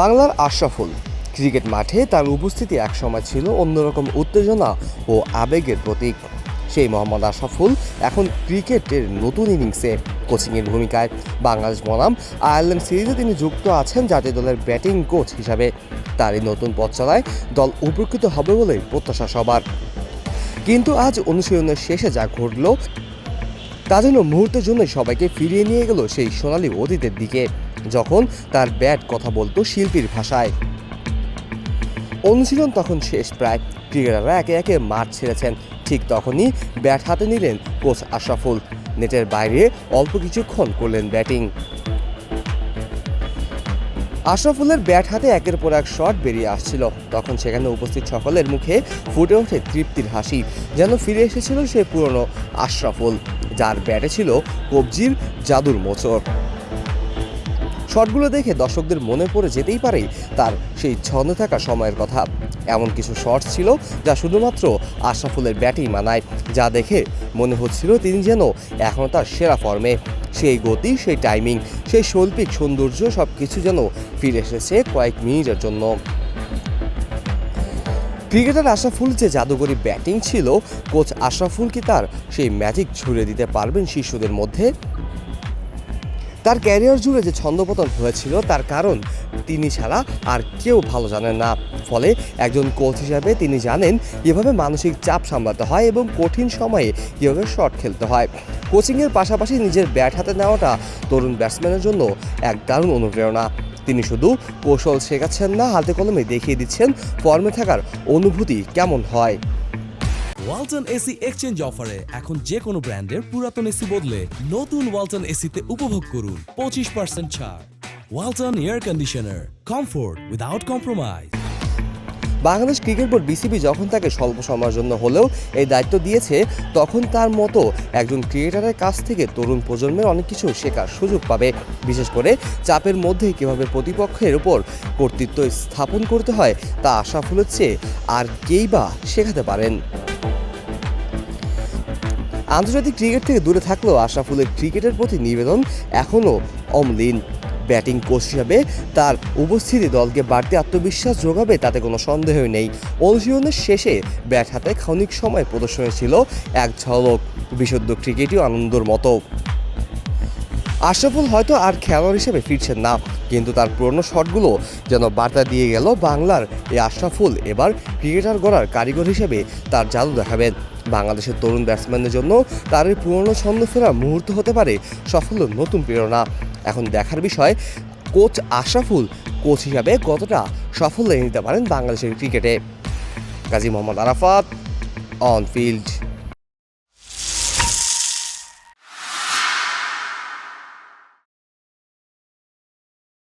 বাংলার আশরাফুল। ক্রিকেট মাঠে তার উপস্থিতি একসময় ছিল অন্যরকম উত্তেজনা ও আবেগের প্রতীক। সেই মোহাম্মদ আশরাফুল এখন ক্রিকেটের নতুন ইনিংসে কোচিংয়ের ভূমিকায়। বাংলাদেশ বনাম আয়ারল্যান্ড সিরিজে তিনি যুক্ত আছেন জাতীয় দলের ব্যাটিং কোচ হিসাবে। তার এই নতুন পথ চলায় দল উপকৃত হবে বলে প্রত্যাশা সবার। কিন্তু আজ অনুশীলনের শেষে যা ঘটল, তা যেন মুহূর্তের জন্য সবাইকে ফিরিয়ে নিয়ে গেল সেই সোনালি অতীতের দিকে। যখন তার ব্যাট কথা বলতো শিল্পীর ভাষায়। অনুশীলন তখন শেষ, প্রায় ক্রিকেটাররা একে একে মাঠ ছেড়েছেন। ঠিক তখনই ব্যাট হাতে নিলেন কোচ আশরাফুল। নেটের বাইরে অল্প কিছুক্ষণ করলেন ব্যাটিং। আশরাফুলের ব্যাট হাতে একের পর এক শট বেরিয়ে আসছিল। তখন সেখানে উপস্থিত সকলের মুখে ফুটে ওঠে তৃপ্তির হাসি, যেন ফিরে এসেছিল সে পুরনো আশরাফুল, যার ব্যাটে ছিল কবজির জাদুর মোচড়। শটগুলো দেখে দর্শকদের মনে পড়ে যেতেই পারে তার সেই ছন্দে থাকা সময়ের কথা। এমন কিছু শট ছিল যা শুধুমাত্র আশরাফুলের ব্যাটেই মানায়, যা দেখে মনে হচ্ছিল তিনি যেন এখনও তার সেরা ফর্মে। সেই গতি, সেই টাইমিং সেই শৈল্পিক সৌন্দর্য সব কিছু যেন ফিরে এসেছে কয়েক মিনিটের জন্য। ক্রিকেটার আশরাফুল যে জাদুকরী ব্যাটিং ছিল, কোচ আশরাফুল কি তার সেই ম্যাজিক ছুড়ে দিতে পারবেন শিশুদের মধ্যে? তার ক্যারিয়ার জুড়ে যে ছন্দপতন হয়েছিল, তার কারণ তিনি ছাড়া আর কেউ ভালো জানেন না। ফলে একজন কোচ হিসাবে তিনি জানেন কীভাবে মানসিক চাপ সামলাতে হয় এবং কঠিন সময়ে কীভাবে শট খেলতে হয়। কোচিংয়ের পাশাপাশি নিজের ব্যাট হাতে নেওয়াটা তরুণ ব্যাটসম্যানের জন্য এক দারুণ অনুপ্রেরণা। তিনি শুধু কৌশল শেখাচ্ছেন না, হাতে কলমে দেখিয়ে দিচ্ছেন ফর্মে থাকার অনুভূতি কেমন হয়। ওয়ালটন এসি এক্সচেঞ্জ অফারে এখন যে কোনো ব্র্যান্ডের পুরাতন এসি বদলে নতুন ওয়ালটন এসিতে উপভোগ করুন পঁচিশ পার্সেন্ট ছাড়। Walton air conditioner comfort without compromise Bangladesh cricket board BCB যখন তাকে স্বল্প সময়ের জন্য হলেও এই দায়িত্ব দিয়েছে, তখন তার মতো একজন ক্রিকেটারের কাছ থেকে তরুণ প্রজন্মের অনেক কিছু শেখার সুযোগ পাবে। বিশেষ করে চাপের মধ্যে কীভাবে প্রতিপক্ষের উপর কর্তৃত্ব স্থাপন করতে হয়, তা আশাফুলের চেয়ে আর কেই বা শেখাতে পারেন। আন্তর্জাতিক ক্রিকেট থেকে দূরে থাকলেও আশরাফুলের ক্রিকেটের প্রতি নিবেদন এখনও অমলিন। ব্যাটিং কোচ হিসাবে তার উপস্থিতি দলকে বাড়তি আত্মবিশ্বাস যোগাবে তাতে কোনো সন্দেহই নেই। অনুশীলনের শেষে ব্যাট হাতে ক্ষণিক সময় প্রদর্শনী ছিল এক ঝলক, বিশুদ্ধ ক্রিকেটই আনন্দর মতো। আশরাফুল হয়তো আর খেলোয়াড় হিসেবে ফিরছেন না। কিন্তু তার পুরনো শটগুলো যেন বার্তা দিয়ে গেল বাংলার এই আশরাফুল এবার ক্রিকেটার গড়ার কারিগর হিসেবে তার জাদু দেখাবেন। বাংলাদেশের তরুণ ব্যাটসম্যানদের জন্য তার এই পুরনো ছন্দ ফেরার মুহূর্ত হতে পারে সাফল্য নতুন প্রেরণা। এখন দেখার বিষয়, কোচ আশরাফুল কোচ হিসাবে কতটা সাফল্য নিতে পারেন বাংলাদেশের ক্রিকেটে? Gazi Mohammad Arafat, on field.